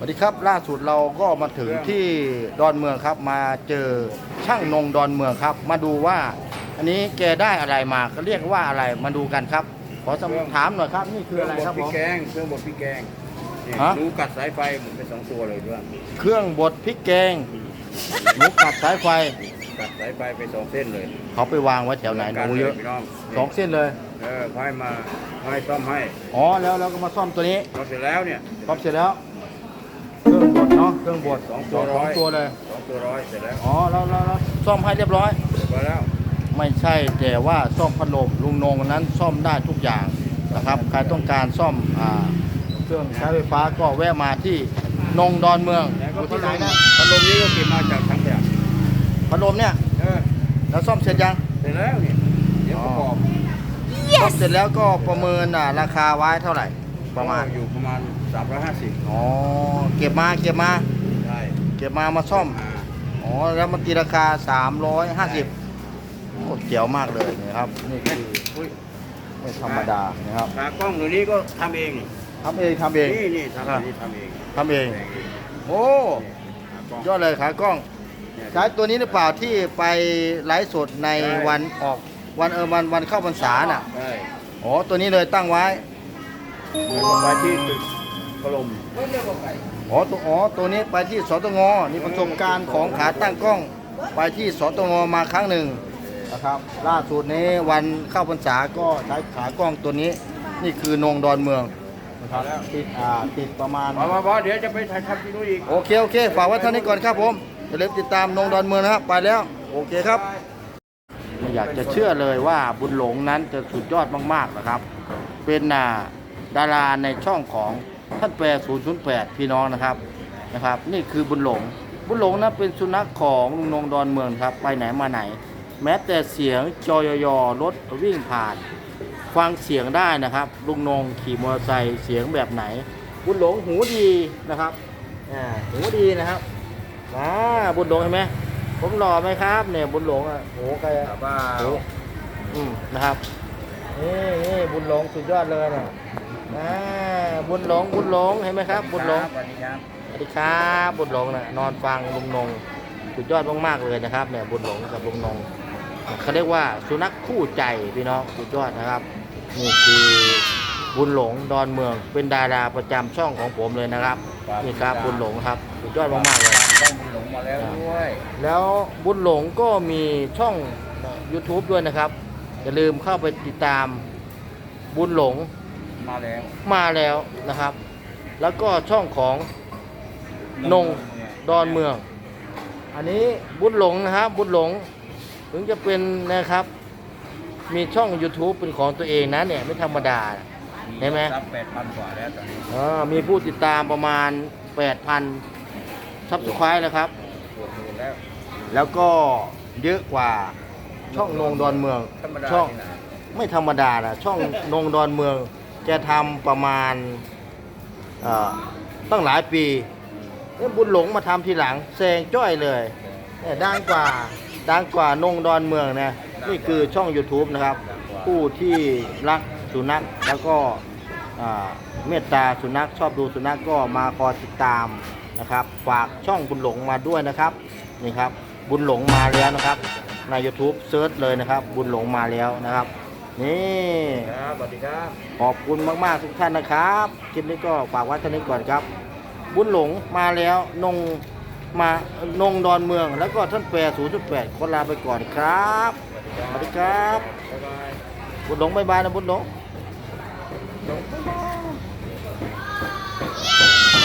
สวัสดีครับล่าสุดเราก็มาถึงที่ดอนเมืองครับ มาเจอช่างนงดอนเมืองครับ มาดูว่า อันนี้แกได้อะไรมาเขาเรียกว่าอะไรมาดูกันครับ ขอสอบถามหน่อยครับนี่คืออะไรครับเคผงบดพริมกแกงเครื่องบดพริกแกงเนี่ยฮะดูกัดสายไฟหมุนไปสองตัวเลยด้วยเครื่องบดพริกแกงหนูกัดสายไฟกัดสายไฟไปสองเส้นเลยเขาไปวางไว้แถวไหนหนูเยอะพี่น้องสองเส้นเลยเออเขาให้มาเขาให้ซ่อมให้อ๋อแล้วเราก็มาซ่อมตัวนี้ พอเสร็จแล้วเนี่ยซ่อมเสร็จแล้วเครื่องบดเนาะเครื่องบดสองตัวสร้อองยตัวเลยสองตัวร้อยเสร็จแล้วอ๋อแล้วแล้วแล้วซ่อมให้เรียบร้อยเสร็จแล้วไม่ใช่แต่ว่าซ่อมพัดลมลุงนงนั้นซ่อมได้ทุกอย่างนะครับใครต้องการซ่อมอ่าเครื่องใช้ไฟฟ้าก็แวะมาที่นงดอนเมืองแล้วอก็ยู่พัที่ดไหลนมนะพัดลมนี้ก็เก็บมาจากทั้งแบบพัดลมเนี่ยเออแล้วซ่อมเสร็จยัง เสร็จแล้วเนี่ยเดี๋ยวประกอบซ่อมเสร็จแล้วก็ประเมินอ่าราคาไว้เท่าไหร่ ประมาณ อยู่ประมาณ 350อ๋อเก็บมาเก็บมาใช่เก็บมามาซ่อมอ่าอ๋อแล้วมันตีราคา 350โอ้เจ๋วมากเลยนะครับนี่คืออุ้ยไม่ธรรมดานะครับขากล้องตัวนี้ก็ทำเองนี่ทำเองทำเองนี่นี่ทำตัวนี้ทำเองทำเองแต่งเองโอ้ขากล้องยอดเลยขากล้องเนี่ยใช้ตัวนี้หรือเปล่าที่ไปไลฟ์สดในใช่วันออกวันเออวันวันเข้าพรรษาน่ะใช่อ๋อตัวนี้เลยตั้งไว้ เหมือนกับไปที่ตึกกลมอ๋อตัวอ๋อตัวนี้ไปที่สตงนี่ประสบการณ์ของขาตั้งกล้อง ไปที่สตงมาครั้งหนึ่งนะครับล่าสุดนี้วันเข้าพรรษาก็ใช้ขากล้องตัวนี้ นี่คือนงดอนเมืองนะครับติดอ่าติดประมาณ พอพอพอเดี๋ยวจะไปถ่ายทำที่นู้นอีก โอเค โอเค ฝากไว้เท่านี้ก่อนครับผมอย่าลืมติดตามนงดอนเมืองนะครับ ไปแล้ว โอเคครับ ไม่อยากจะเชื่อเลยว่าบุญหลงนั้นจะสุดยอดมากๆนะครับ เป็นอ่า ดาราในช่องของท่านแปร008 พี่น้องนะครับนะครับ นี่คือบุญหลง บุญหลงนะเป็นสุนัขของลุงนงดอนเมืองครับ ไปไหนมาไหน แม้แต่เสียงจอยยรถวิ่งผ่าน ฟังเสียงได้นะครับ ลุงนงขี่มอเตอร์ไซค์เสียงแบบไหน บุญหลงหูดีนะครับอ่าหูดีนะครับอ่าบุญหลงเห็นไหมผมหล่อไหมครับเนี่ยบุญหลงอะโหใครถามว่าโอ้อืมนะครับนี่นี่บุญหลงสุดยอดเลยนะ อ่าบุญหลงบุญหลงเห็นไหมครับ บุญหลงสวัสดีครับสวัสดีครับบุญหลงนะนอนฟังลุงนงสุดยอดมากๆเลยนะครับเนี่ยบุญหลงกับลุงนงเขาเรียกว่าสุนัขคู่ใจพี่น้องสุดยอดนะครับนี่คือบุญหลงดอนเมือง เป็นดาราประจำช่องของผมเลยนะครับนี่ครับบุญหลงครับสุดยอดมากๆเลยได้บุญหลงมาแล้วด้วยแล้วบุญหลงก็มีช่อง YouTube ด้วยนะครับอย่าลืมเข้าไปติดตามบุญหลง มาแล้วมาแล้วนะครับ แล้วก็ช่องของนงดอนเมือง อันนี้บุญหลงนะครับบุญหลง ถึงจะเป็นนะครับ มีช่อง YouTube เป็นของตัวเองนะเนี่ยไม่ธรรมดา เห็นไหม รับแปดพันกว่าแล้วตอนนี้เออมีผู้ติดตามประมาณ 8,000ซับสไครต์แล้วครับปวดมือแล้ว แล้วก็เยอะกว่าช่องนงดอนเมืองธรรมดาช่อง ที่ไหนไม่ธรรมดานะช่องนงดอนเมือง แกทำประมาณตั้งหลายปีเนี่ยบุญหลงมาทำทีหลังแซงจ้อยเลยเนี่ยดังกว่าดังกว่านงดอนเมืองนะนี่คือช่อง YouTube นะครับ ผู้ที่รักสุนัขแล้วก็เมตตาสุนัขชอบดูสุนัขก็มาคอยติดตามนะครับ ฝากช่องบุญหลงมาด้วยนะครับนี่ครับบุญหลงมาแล้วนะครับใน YouTube เซิร์ชเลยนะครับ บุญหลงมาแล้วนะครับ นี่ ครับสวัสดีครับ ขอบคุณมาก ๆ ทุกท่านนะครับ คลิปนี้ก็ฝากไว้เท่านี้ก่อนครับ บุญหลงมาแล้วนงมานงดอนเมือง แล้วก็ท่านแปรศูนย์ุดแปดคนลาไปก่อนครับสวัสดีครับบุญหลงบ๊ายบายนะบุญหลงบุญหลง